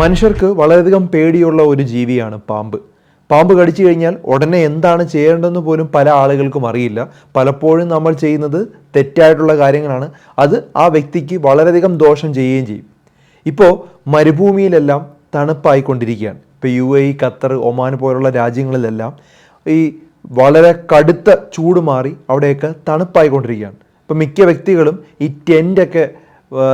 മനുഷ്യർക്ക് വളരെയധികം പേടിയുള്ള ഒരു ജീവിയാണ് പാമ്പ്. പാമ്പ് കടിച്ചു കഴിഞ്ഞാൽ ഉടനെ എന്താണ് ചെയ്യേണ്ടതെന്ന് പോലും പല ആളുകൾക്കും അറിയില്ല. പലപ്പോഴും നമ്മൾ ചെയ്യുന്നത് തെറ്റായിട്ടുള്ള കാര്യങ്ങളാണ്. അത് ആ വ്യക്തിക്ക് വളരെയധികം ദോഷം ചെയ്യുകയും ചെയ്യും. ഇപ്പോൾ മരുഭൂമിയിലെല്ലാം തണുപ്പായിക്കൊണ്ടിരിക്കുകയാണ്. ഇപ്പോൾ യു എ ഖത്തർ ഒമാൻ പോലുള്ള രാജ്യങ്ങളിലെല്ലാം ഈ വളരെ കടുത്ത ചൂട് മാറി അവിടെയൊക്കെ തണുപ്പായിക്കൊണ്ടിരിക്കുകയാണ്. ഇപ്പോൾ മിക്ക വ്യക്തികളും ഈ ടെന്റൊക്കെ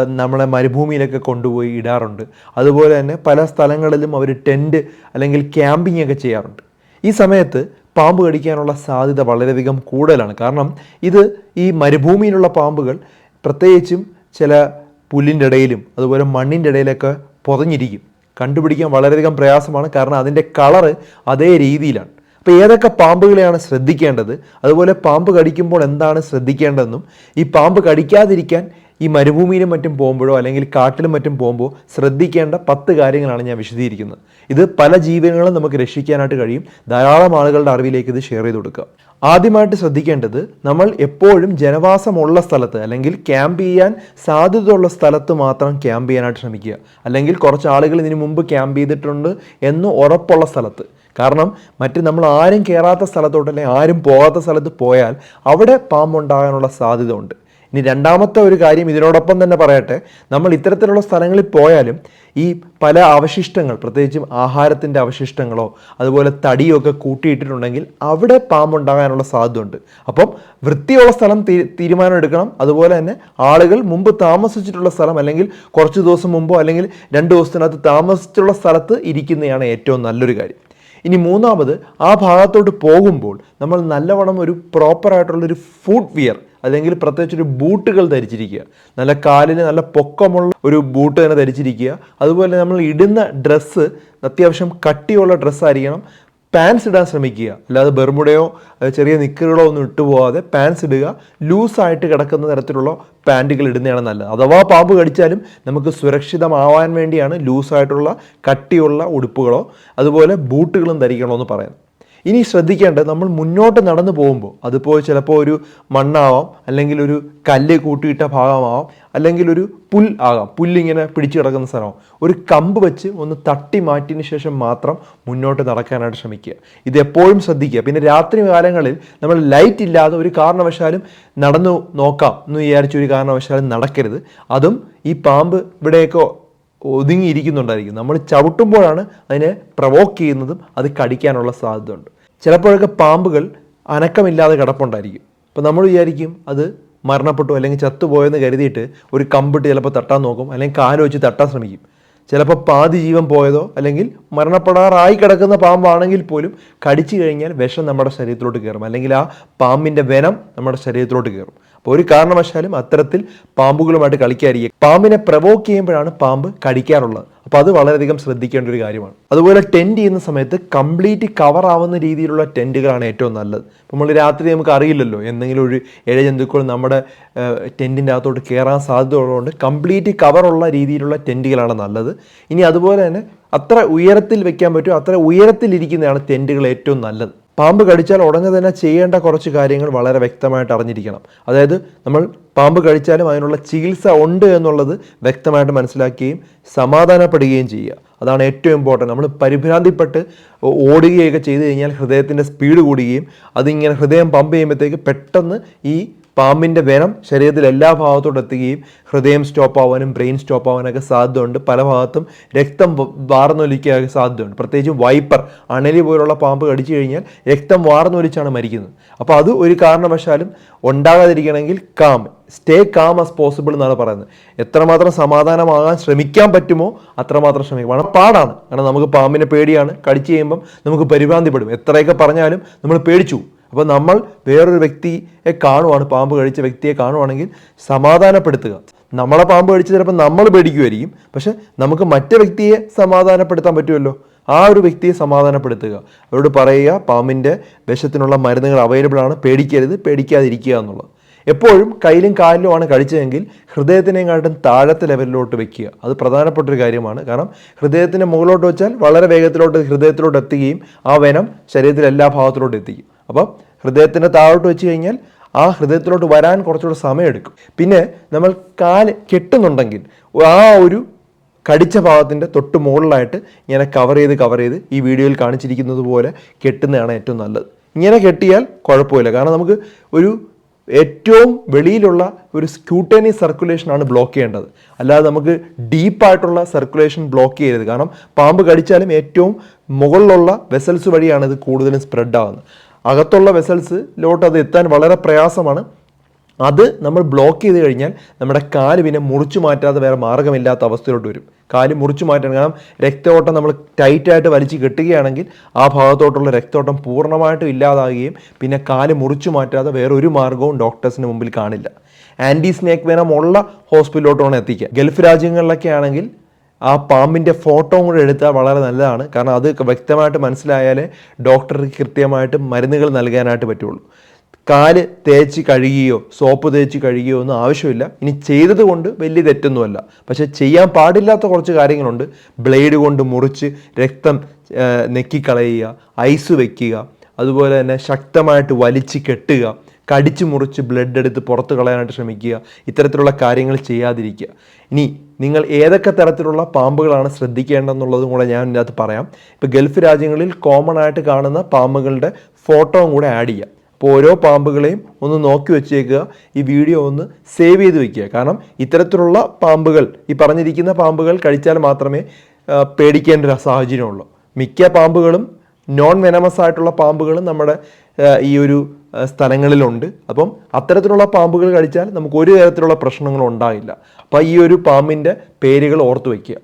നമ്മളെ മരുഭൂമിയിലൊക്കെ കൊണ്ടുപോയി ഇടാറുണ്ട്. അതുപോലെ തന്നെ പല സ്ഥലങ്ങളിലും അവർ ടെന്റ് അല്ലെങ്കിൽ ക്യാമ്പിംഗ് ഒക്കെ ചെയ്യാറുണ്ട്. ഈ സമയത്ത് പാമ്പ് കടിക്കാനുള്ള സാധ്യത വളരെയധികം കൂടുതലാണ്. കാരണം ഇത് ഈ മരുഭൂമിയിലുള്ള പാമ്പുകൾ പ്രത്യേകിച്ചും ചില പുല്ലിന്റെ ഇടയിലും അതുപോലെ മണ്ണിന്റെ ഇടയിലൊക്കെ പൊതഞ്ഞിരിക്കും. കണ്ടുപിടിക്കാൻ വളരെയധികം പ്രയാസമാണ്. കാരണം അതിന്റെ കളറ് അതേ രീതിയിലാണ്. അപ്പോൾ ഏതൊക്കെ പാമ്പുകളെയാണ് ശ്രദ്ധിക്കേണ്ടത്? അതുപോലെ പാമ്പ് കടിക്കുമ്പോൾ എന്താണ് ശ്രദ്ധിക്കേണ്ടതെന്നും ഈ പാമ്പ് കടിക്കാതിരിക്കാൻ ഈ മരുഭൂമിയിലും മറ്റും പോകുമ്പോഴോ അല്ലെങ്കിൽ കാട്ടിലും മറ്റും പോകുമ്പോൾ ശ്രദ്ധിക്കേണ്ട പത്ത് കാര്യങ്ങളാണ് ഞാൻ വിശദീകരിക്കുന്നത്. ഇത് പല ജീവനങ്ങളും നമുക്ക് രക്ഷിക്കാനായിട്ട് കഴിയും. ധാരാളം ആളുകളുടെ അറിവിലേക്ക് ഇത് ഷെയർ ചെയ്ത് കൊടുക്കുക. ആദ്യമായിട്ട് ശ്രദ്ധിക്കേണ്ടത് നമ്മൾ എപ്പോഴും ജനവാസമുള്ള സ്ഥലത്ത് അല്ലെങ്കിൽ ക്യാമ്പ് ചെയ്യാൻ സാധ്യതയുള്ള സ്ഥലത്ത് മാത്രം ക്യാമ്പ് ചെയ്യാനായിട്ട് ശ്രമിക്കുക. അല്ലെങ്കിൽ കുറച്ച് ആളുകൾ ഇതിനു മുമ്പ് ക്യാമ്പ് ചെയ്തിട്ടുണ്ട് എന്ന് ഉറപ്പുള്ള സ്ഥലത്ത്. കാരണം മറ്റ് നമ്മൾ ആരും കയറാത്ത സ്ഥലത്തോട്ട് അല്ലെങ്കിൽ ആരും പോകാത്ത സ്ഥലത്ത് പോയാൽ അവിടെ പാമ്പുണ്ടാകാനുള്ള സാധ്യത ഉണ്ട് ഇനി രണ്ടാമത്തെ ഒരു കാര്യം ഇതിനോടൊപ്പം തന്നെ പറയട്ടെ. നമ്മൾ ഇത്തരത്തിലുള്ള സ്ഥലങ്ങളിൽ പോയാലും ഈ പല അവശിഷ്ടങ്ങൾ പ്രത്യേകിച്ചും ആഹാരത്തിന്റെ അവശിഷ്ടങ്ങളോ അതുപോലെ തടിയോ ഒക്കെ കൂട്ടിയിട്ടിട്ടുണ്ടെങ്കിൽ അവിടെ പാമ്പുണ്ടാകാനുള്ള സാധ്യതയുണ്ട്. അപ്പം വൃത്തിയുള്ള സ്ഥലം തീരുമാനം എടുക്കണം. അതുപോലെ തന്നെ ആളുകൾ മുമ്പ് താമസിച്ചിട്ടുള്ള സ്ഥലം അല്ലെങ്കിൽ കുറച്ച് ദിവസം മുമ്പോ അല്ലെങ്കിൽ രണ്ട് ദിവസത്തിനകത്ത് താമസിച്ചിട്ടുള്ള സ്ഥലത്ത് ഇരിക്കുന്നതാണ് ഏറ്റവും നല്ലൊരു കാര്യം. ഇനി മൂന്നാമത് ആ ഭാഗത്തോട്ട് പോകുമ്പോൾ നമ്മൾ നല്ലവണ്ണം ഒരു പ്രോപ്പറായിട്ടുള്ളൊരു ഫുഡ് വിയർ അല്ലെങ്കിൽ പ്രത്യേകിച്ച് ഒരു ബൂട്ടുകൾ ധരിച്ചിരിക്കുക. നല്ല കാലിന് നല്ല പൊക്കമുള്ള ഒരു ബൂട്ട് തന്നെ ധരിച്ചിരിക്കുക. അതുപോലെ നമ്മൾ ഇടുന്ന ഡ്രസ്സ് അത്യാവശ്യം കട്ടിയുള്ള ഡ്രസ്സായിരിക്കണം പാൻസ് ഇടാൻ ശ്രമിക്കുക. അല്ലാതെ ബെർമുടയോ ചെറിയ നിക്കറുകളോ ഒന്നും ഇട്ടു പോകാതെ പാൻസ് ഇടുക. ലൂസായിട്ട് കിടക്കുന്ന തരത്തിലുള്ള പാന്റുകൾ ഇടുന്നതാണ് നല്ലത്. അഥവാ പാമ്പ് കടിച്ചാലും നമുക്ക് സുരക്ഷിതമാവാൻ വേണ്ടിയാണ് ലൂസായിട്ടുള്ള കട്ടിയുള്ള ഉടുപ്പുകളോ അതുപോലെ ബൂട്ടുകളും ധരിക്കണമെന്ന് പറയുന്നത് ഇനി ശ്രദ്ധിക്കേണ്ടത് നമ്മൾ മുന്നോട്ട് നടന്നു പോകുമ്പോൾ അതിപ്പോൾ ചിലപ്പോൾ ഒരു മണ്ണാവാം അല്ലെങ്കിൽ ഒരു കല്ല് കൂട്ടിയിട്ട ഭാഗമാവാം അല്ലെങ്കിൽ ഒരു പുൽ ആകാം. പുല്ലിങ്ങനെ പിടിച്ചു കിടക്കുന്ന സ്ഥലമാവും. ഒരു കമ്പ് വെച്ച് ഒന്ന് തട്ടി മാറ്റിയതിന് ശേഷം മാത്രം മുന്നോട്ട് നടക്കാനായിട്ട് ശ്രമിക്കുക. ഇത് എപ്പോഴും ശ്രദ്ധിക്കുക. പിന്നെ രാത്രി കാലങ്ങളിൽ നമ്മൾ ലൈറ്റ് ഇല്ലാതെ ഒരു കാരണവശാലും നടന്നു നോക്കാം. എന്ന് വിചാരിച്ച ഒരു കാരണവശാലും നടക്കരുത്. അതും ഈ പാമ്പ് ഇവിടെയൊക്കെ ഒതുങ്ങിയിരിക്കുന്നുണ്ടായിരിക്കും. നമ്മൾ ചവിട്ടുമ്പോഴാണ് അതിനെ പ്രവോക്ക് ചെയ്യുന്നതും അത് കടിക്കാനുള്ള സാധ്യത ഉണ്ട് ചിലപ്പോഴൊക്കെ പാമ്പുകൾ അനക്കമില്ലാതെ കിടപ്പുണ്ടായിരിക്കും. അപ്പോൾ നമ്മൾ വിചാരിക്കും അത് മരണപ്പെട്ടു അല്ലെങ്കിൽ ചത്തുപോയെന്ന് കരുതിയിട്ട് ഒരു കമ്പിട്ട് ചിലപ്പോൾ തട്ടാൻ നോക്കും അല്ലെങ്കിൽ കാൽ വെച്ച് തട്ടാൻ ശ്രമിക്കും. ചിലപ്പോൾ പാതി ജീവൻ പോയതോ അല്ലെങ്കിൽ മരണപ്പെടാറായി കിടക്കുന്ന പാമ്പാണെങ്കിൽ പോലും കടിച്ചു കഴിഞ്ഞാൽ വിഷം നമ്മുടെ ശരീരത്തിലോട്ട് കയറും. അല്ലെങ്കിൽ ആ പാമ്പിന്റെ വെനം നമ്മുടെ ശരീരത്തിലോട്ട് കയറും. അപ്പോൾ ഒരു കാരണവശാലും അത്തരത്തിൽ പാമ്പുകളുമായിട്ട് കളിക്കാതിരിക്കുക. പാമ്പിനെ പ്രവോക്ക് ചെയ്യുമ്പോഴാണ് പാമ്പ് കടിക്കാറുള്ളത്. അപ്പോൾ അത് വളരെയധികം ശ്രദ്ധിക്കേണ്ട ഒരു കാര്യമാണ്. അതുപോലെ ടെന്റ് ചെയ്യുന്ന സമയത്ത് കംപ്ലീറ്റ് കവർ ആവുന്ന രീതിയിലുള്ള ടെന്റുകളാണ് ഏറ്റവും നല്ലത്. നമ്മൾ രാത്രി നമുക്ക് അറിയില്ലല്ലോ എന്തെങ്കിലും ഒരു ഇഴജന്തുക്കൾ നമ്മുടെ ടെന്റിന്റെ അകത്തോട്ട് കയറാൻ സാധ്യത ഉള്ളതുകൊണ്ട് കംപ്ലീറ്റ് കവറുള്ള രീതിയിലുള്ള ടെന്റുകളാണ് നല്ലത്. ഇനി അതുപോലെ തന്നെ അത്ര ഉയരത്തിൽ വെക്കാൻ പറ്റും അത്ര ഉയരത്തിലിരിക്കുന്നതാണ് ടെന്റുകൾ ഏറ്റവും നല്ലത്. പാമ്പ് കടിച്ചാൽ ഉടനെ തന്നെ ചെയ്യേണ്ട കുറച്ച് കാര്യങ്ങൾ വളരെ വ്യക്തമായിട്ട് അറിഞ്ഞിരിക്കണം. അതായത് നമ്മൾ പാമ്പ് കഴിച്ചാലും അതിനുള്ള ചികിത്സ ഉണ്ട് എന്നുള്ളത് വ്യക്തമായിട്ട് മനസ്സിലാക്കുകയും സമാധാനപ്പെടുകയും ചെയ്യുക. അതാണ് ഏറ്റവും ഇമ്പോർട്ടന്റ് നമ്മൾ പരിഭ്രാന്തിപ്പെട്ട് ഓടുകയൊക്കെ ചെയ്തു കഴിഞ്ഞാൽ ഹൃദയത്തിന്റെ സ്പീഡ് കൂടുകയും അതിങ്ങനെ ഹൃദയം പമ്പ് ചെയ്യുമ്പോഴത്തേക്ക് പെട്ടെന്ന് ഈ പാമ്പിന്റെ വെനം ശരീരത്തിൽ എല്ലാ ഭാഗത്തോട്ട് എത്തുകയും ഹൃദയം സ്റ്റോപ്പ് ആവാനും ബ്രെയിൻ സ്റ്റോപ്പ് ആവാനൊക്കെ സാധ്യതയുണ്ട്. പല ഭാഗത്തും രക്തം വാർന്നൊലിക്കാനൊക്കെ സാധ്യതയുണ്ട്. പ്രത്യേകിച്ചും വൈപ്പർ അണലി പോലുള്ള പാമ്പ് കടിച്ചു കഴിഞ്ഞാൽ രക്തം വാർന്നൊലിച്ചാണ് മരിക്കുന്നത്. അപ്പോൾ അത് ഒരു കാരണവശാലും ഉണ്ടാകാതിരിക്കണമെങ്കിൽ calm stay calm as possible എന്നാണ് പറയുന്നത്. എത്രമാത്രം സമാധാനമാകാൻ ശ്രമിക്കാൻ പറ്റുമോ അത്രമാത്രം ശ്രമിക്കും വളരെ പാടാണ്. കാരണം നമുക്ക് പാമ്പിനെ പേടിയാണ്. കടിച്ചു കഴിയുമ്പം നമുക്ക് പരിഭ്രാന്തിപ്പെടും. എത്രയൊക്കെ പറഞ്ഞാലും നമ്മൾ പേടിച്ചു. അപ്പോൾ നമ്മൾ വേറൊരു വ്യക്തിയെ കാണുവാണ് പാമ്പ് കഴിച്ച വ്യക്തിയെ കാണുവാണെങ്കിൽ സമാധാനപ്പെടുത്തുക. നമ്മളെ പാമ്പ് കഴിച്ച് ചിലപ്പോൾ നമ്മൾ പേടിക്കുമായിരിക്കും പക്ഷെ നമുക്ക് മറ്റേ വ്യക്തിയെ സമാധാനപ്പെടുത്താൻ പറ്റുമല്ലോ? ആ ഒരു വ്യക്തിയെ സമാധാനപ്പെടുത്തുക. അവരോട് പറയുക പാമ്പിന്റെ വിഷത്തിനുള്ള മരുന്നുകൾ അവൈലബിൾ ആണ് പേടിക്കരുത് പേടിക്കാതിരിക്കുക എന്നുള്ളത്. എപ്പോഴും കയ്യിലും കാലിലുമാണ് കഴിച്ചതെങ്കിൽ ഹൃദയത്തിനെക്കാട്ടും താഴത്തെ ലെവലിലോട്ട് വെക്കുക. അത് പ്രധാനപ്പെട്ട ഒരു കാര്യമാണ്. കാരണം ഹൃദയത്തിന്റെ മുകളിലോട്ട് വെച്ചാൽ വളരെ വേഗത്തിലോട്ട് ഹൃദയത്തിലോട്ട് എത്തുകയും ആ വനം ശരീരത്തിലെ എല്ലാ ഭാഗത്തിലോട്ട് എത്തിക്കും. അപ്പം ഹൃദയത്തിന്റെ താഴോട്ട് വെച്ച് കഴിഞ്ഞാൽ ആ ഹൃദയത്തിലോട്ട് വരാൻ കുറച്ചുകൂടെ സമയമെടുക്കും. പിന്നെ നമ്മൾ കാൽ കെട്ടുന്നുണ്ടെങ്കിൽ ആ ഒരു കടിച്ച ഭാഗത്തിന്റെ തൊട്ട് മുകളിലായിട്ട് ഇങ്ങനെ കവർ ചെയ്ത് കവർ ചെയ്ത് ഈ വീഡിയോയിൽ കാണിച്ചിരിക്കുന്നത് പോലെ കെട്ടുന്നതാണ് ഏറ്റവും നല്ലത്. ഇങ്ങനെ കെട്ടിയാൽ കുഴപ്പമില്ല. കാരണം നമുക്ക് ഒരു ഏറ്റവും വെളിയിലുള്ള ഒരു സ്ക്യൂട്ടേനി സർക്കുലേഷനാണ് ബ്ലോക്ക് ചെയ്യേണ്ടത്. അല്ലാതെ നമുക്ക് ഡീപ്പായിട്ടുള്ള സർക്കുലേഷൻ ബ്ലോക്ക് ചെയ്യരുത്. കാരണം പാമ്പ് കടിച്ചാലും ഏറ്റവും മുകളിലുള്ള വെസൽസ് വഴിയാണ് ഇത് കൂടുതലും സ്പ്രെഡ് ആകുന്നത് അകത്തുള്ള വെസൽസിലോട്ട് അത് എത്താൻ വളരെ പ്രയാസമാണ്. അത് നമ്മൾ ബ്ലോക്ക് ചെയ്ത് കഴിഞ്ഞാൽ നമ്മുടെ കാൽ പിന്നെ മുറിച്ചു മാറ്റാതെ വേറെ മാർഗമില്ലാത്ത അവസ്ഥയിലോട്ട് വരും. കാൽ മുറിച്ചു മാറ്റാൻ കാരണം രക്തയോട്ടം നമ്മൾ ടൈറ്റായിട്ട് വലിച്ചു കെട്ടുകയാണെങ്കിൽ ആ ഭാഗത്തോട്ടുള്ള രക്തയോട്ടം പൂർണമായിട്ടും ഇല്ലാതാകുകയും പിന്നെ കാൽ മുറിച്ചു മാറ്റാതെ വേറെ ഒരു മാർഗവും ഡോക്ടേഴ്സിന് മുമ്പിൽ കാണില്ല. ആന്റി സ്നേക്ക് വേനം ഉള്ള ഹോസ്പിറ്റലിലോട്ടാണ് എത്തിക്കുക ഗൾഫ് രാജ്യങ്ങളിലൊക്കെ ആണെങ്കിൽ ആ പാമ്പിന്റെ ഫോട്ടോ കൂടെ എടുത്താൽ വളരെ നല്ലതാണ്. കാരണം അത് വ്യക്തമായിട്ട് മനസ്സിലായാലേ ഡോക്ടർക്ക് കൃത്യമായിട്ട് മരുന്നുകൾ നൽകാനായിട്ട് പറ്റുള്ളൂ. കാൽ തേച്ച് കഴുകിയോ സോപ്പ് തേച്ച് കഴുകിയോ ഒന്നും ആവശ്യമില്ല. ഇനി ചെയ്തത് കൊണ്ട് വലിയ തെറ്റൊന്നുമല്ല. പക്ഷെ ചെയ്യാൻ പാടില്ലാത്ത കുറച്ച് കാര്യങ്ങളുണ്ട്. ബ്ലേഡ് കൊണ്ട് മുറിച്ച് രക്തം നെക്കിക്കളയുക ഐസ് വെക്കുക അതുപോലെ തന്നെ ശക്തമായിട്ട് വലിച്ച് കെട്ടുക കടിച്ചു മുറിച്ച് ബ്ലഡ് എടുത്ത് പുറത്ത് കളയാനായിട്ട് ശ്രമിക്കുക ഇത്തരത്തിലുള്ള കാര്യങ്ങൾ ചെയ്യാതിരിക്കുക. ഇനി നിങ്ങൾ ഏതൊക്കെ തരത്തിലുള്ള പാമ്പുകളാണ് ശ്രദ്ധിക്കേണ്ടതെന്നുള്ളതും കൂടെ ഞാൻ ഇതിനകത്ത് പറയാം. ഇപ്പോൾ ഗൾഫ് രാജ്യങ്ങളിൽ കോമൺ ആയിട്ട് കാണുന്ന പാമ്പുകളുടെ ഫോട്ടോയും കൂടെ ആഡ് ചെയ്യാം. അപ്പോൾ ഓരോ പാമ്പുകളെയും ഒന്ന് നോക്കി വെച്ചേക്കുക. ഈ വീഡിയോ ഒന്ന് സേവ് ചെയ്ത് വെക്കുക. കാരണം ഇത്തരത്തിലുള്ള പാമ്പുകൾ ഈ പറഞ്ഞിരിക്കുന്ന പാമ്പുകൾ കഴിച്ചാൽ മാത്രമേ പേടിക്കേണ്ട ഒരു സാഹചര്യമുള്ളൂ. മിക്ക പാമ്പുകളും നോൺ വെനമസ് ആയിട്ടുള്ള പാമ്പുകളും നമ്മുടെ ഈ ഒരു സ്ഥലങ്ങളിലുണ്ട്. അപ്പം അത്തരത്തിലുള്ള പാമ്പുകൾ കഴിച്ചാൽ നമുക്ക് ഒരു തരത്തിലുള്ള പ്രശ്നങ്ങളും ഉണ്ടാകില്ല അപ്പോൾ ഈ ഒരു പാമ്പിന്റെ പേരുകൾ ഓർത്തു വയ്ക്കുക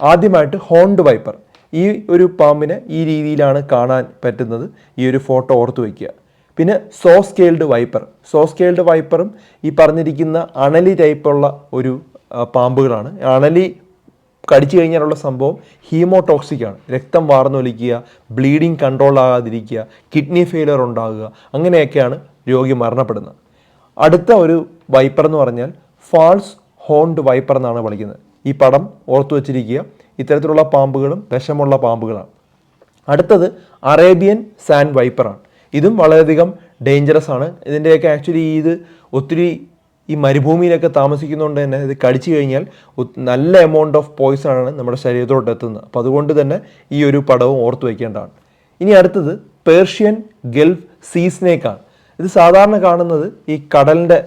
ആദ്യമായിട്ട് ഹോണ്ട് വൈപ്പർ. ഈ ഒരു പാമ്പിനെ ഈ രീതിയിലാണ് കാണാൻ പറ്റുന്നത്. ഈ ഒരു ഫോട്ടോ ഓർത്തു വയ്ക്കുക പിന്നെ saw scaled viper. Saw scaled വൈപ്പറും ഈ പറഞ്ഞിരിക്കുന്ന അണലി ടൈപ്പുള്ള ഒരു പാമ്പുകളാണ്. അണലി കടിച്ചു കഴിഞ്ഞാലുള്ള സംഭവം ഹീമോടോക്സിക് ആണ്. രക്തം വാർന്നൊലിക്കുക ബ്ലീഡിങ് കൺട്രോൾ ആകാതിരിക്കുക കിഡ്നി ഫെയിലർ ഉണ്ടാകുക അങ്ങനെയൊക്കെയാണ് രോഗി മരണപ്പെടുന്നത്. അടുത്ത ഒരു വൈപ്പർ എന്ന് പറഞ്ഞാൽ ഫാൾസ് ഹോൺഡ് വൈപ്പർ എന്നാണ് വിളിക്കുന്നത്. ഈ പടം ഓർത്തു വച്ചിരിക്കുക. ഇത്തരത്തിലുള്ള പാമ്പുകളും വിഷമുള്ള പാമ്പുകളാണ്. അടുത്തത് അറേബ്യൻ സാൻഡ് വൈപ്പറാണ് ഇതും വളരെയധികം ഡേഞ്ചറസ് ആണ്. ഇതിന്റെയൊക്കെ ആക്ച്വലി ഇത് ഒത്തിരി ഈ മരുഭൂമിയിലൊക്കെ താമസിക്കുന്നതുകൊണ്ട് തന്നെ ഇത് കടിച്ചു കഴിഞ്ഞാൽ നല്ല എമൗണ്ട് ഓഫ് പോയിസൺ ആണ് നമ്മുടെ ശരീരത്തോട്ട് എത്തുന്നത്. അപ്പോൾ അതുകൊണ്ട് തന്നെ ഈ ഒരു പടവും ഓർത്ത് വയ്ക്കേണ്ടതാണ് ഇനി അടുത്തത് പേർഷ്യൻ ഗൾഫ് സീ സ്നേക്കാണ് ഇത് സാധാരണ കാണുന്നത് ഈ കടലിന്റെ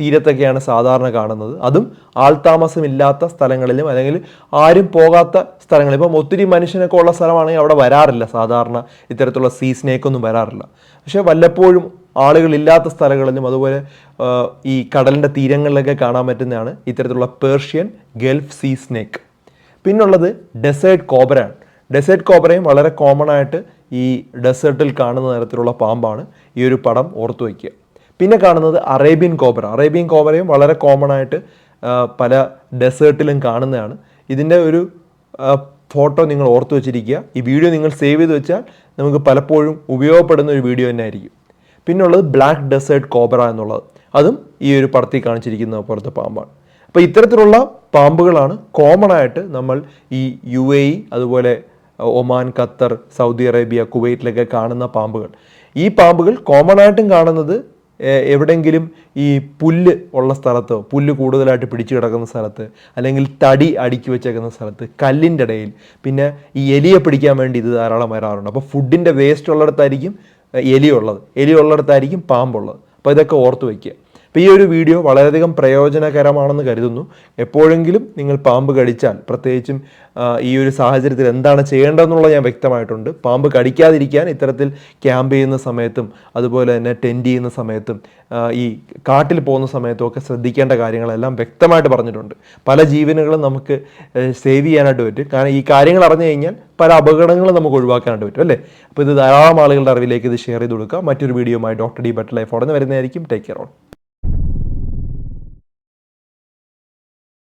തീരത്തൊക്കെയാണ് സാധാരണ കാണുന്നത്. അതും ആൾതാമസമില്ലാത്ത സ്ഥലങ്ങളിലും അല്ലെങ്കിൽ ആരും പോകാത്ത സ്ഥലങ്ങളിൽ. ഇപ്പം ഒത്തിരി മനുഷ്യനൊക്കെ ഉള്ള സ്ഥലമാണെങ്കിൽ അവിടെ വരാറില്ല. സാധാരണ ഇത്തരത്തിലുള്ള സീ സ്നേക്കൊന്നും വരാറില്ല. പക്ഷേ വല്ലപ്പോഴും ആളുകളില്ലാത്ത സ്ഥലങ്ങളിലും അതുപോലെ ഈ കടലിന്റെ തീരങ്ങളിലൊക്കെ കാണാൻ പറ്റുന്നതാണ് ഇത്തരത്തിലുള്ള പേർഷ്യൻ ഗൾഫ് സീ സ്നേക്ക് പിന്നുള്ളത് ഡെസേർട്ട് കോബ്രയാണ് ഡെസേർട്ട് കോബ്രയും വളരെ കോമൺ ആയിട്ട് ഈ ഡെസേർട്ടിൽ കാണുന്ന തരത്തിലുള്ള പാമ്പാണ് ഈ ഒരു പടം ഓർത്തു വയ്ക്കുക. പിന്നെ കാണുന്നത് അറേബ്യൻ കോബ്ര അറേബ്യൻ കോബ്രയും വളരെ കോമൺ ആയിട്ട് പല ഡെസേർട്ടിലും കാണുന്നതാണ്. ഇതിന്റെ ഒരു ഫോട്ടോ നിങ്ങൾ ഓർത്തു വെച്ചിരിക്കുക. ഈ വീഡിയോ നിങ്ങൾ സേവ് ചെയ്ത് വെച്ചാൽ നമുക്ക് പലപ്പോഴും ഉപയോഗപ്പെടുന്ന ഒരു വീഡിയോ തന്നെ ആയിരിക്കും. പിന്നുള്ളത് ബ്ലാക്ക് ഡെസേർട്ട് കോബ്ര എന്നുള്ളത്. അതും ഈ ഒരു പടത്തിൽ കാണിച്ചിരിക്കുന്ന പോലത്തെ പാമ്പാണ്. അപ്പോൾ ഇത്തരത്തിലുള്ള പാമ്പുകളാണ് കോമൺ ആയിട്ട് നമ്മൾ ഈ യു എ ഇ അതുപോലെ ഒമാൻ ഖത്തർ സൗദി അറേബ്യ കുവൈറ്റിലൊക്കെ കാണുന്ന പാമ്പുകൾ. ഈ പാമ്പുകൾ കോമൺ ആയിട്ടും കാണുന്നത് എവിടെങ്കിലും ഈ പുല്ല് ഉള്ള സ്ഥലത്തോ പുല്ല് കൂടുതലായിട്ട് പിടിച്ചു കിടക്കുന്ന സ്ഥലത്ത് അല്ലെങ്കിൽ തടി അടുക്കി വെച്ചേക്കുന്ന സ്ഥലത്ത് കല്ലിന്റെ ഇടയിൽ. പിന്നെ ഈ എലിയെ പിടിക്കാൻ വേണ്ടി ഇത് ധാരാളം വരാറുണ്ട്. അപ്പോൾ ഫുഡിന്റെ വേസ്റ്റ് ഉള്ളിടത്തായിരിക്കും എ, എലിയുള്ളിടത്തായിരിക്കും പാമ്പുള്ളത്. അപ്പോൾ ഇതൊക്കെ ഓർത്ത് വയ്ക്കുക. അപ്പോൾ ഈ ഒരു വീഡിയോ വളരെയധികം പ്രയോജനകരമാണെന്ന് കരുതുന്നു. എപ്പോഴെങ്കിലും നിങ്ങൾ പാമ്പ് കടിച്ചാൽ പ്രത്യേകിച്ചും ഈ ഒരു സാഹചര്യത്തിൽ എന്താണ് ചെയ്യേണ്ടതെന്നുള്ളത് ഞാൻ വ്യക്തമായിട്ടുണ്ട്. പാമ്പ് കടിക്കാതിരിക്കാൻ ഇത്തരത്തിൽ ക്യാമ്പ് ചെയ്യുന്ന സമയത്തും അതുപോലെ തന്നെ ടെന്റ് ചെയ്യുന്ന സമയത്തും ഈ കാട്ടിൽ പോകുന്ന സമയത്തും ഒക്കെ ശ്രദ്ധിക്കേണ്ട കാര്യങ്ങളെല്ലാം വ്യക്തമായിട്ട് പറഞ്ഞിട്ടുണ്ട്. പല ജീവനുകളും നമുക്ക് സേവ് ചെയ്യാനായിട്ട് പറ്റും. കാരണം ഈ കാര്യങ്ങൾ അറിഞ്ഞു കഴിഞ്ഞാൽ പല അപകടങ്ങളും നമുക്ക് ഒഴിവാക്കാനായിട്ട് പറ്റും അല്ലേ? അപ്പോൾ ഇത് ധാരാളം ആളുകളുടെ അറിവിലേക്ക് ഇത് ഷെയർ ചെയ്ത് കൊടുക്കുക മറ്റൊരു വീഡിയോയുമായി ഡോക്ടർ ഡി ബട്ട് ലൈഫ് ഉടനെ വരുന്നതായിരിക്കും. Take care on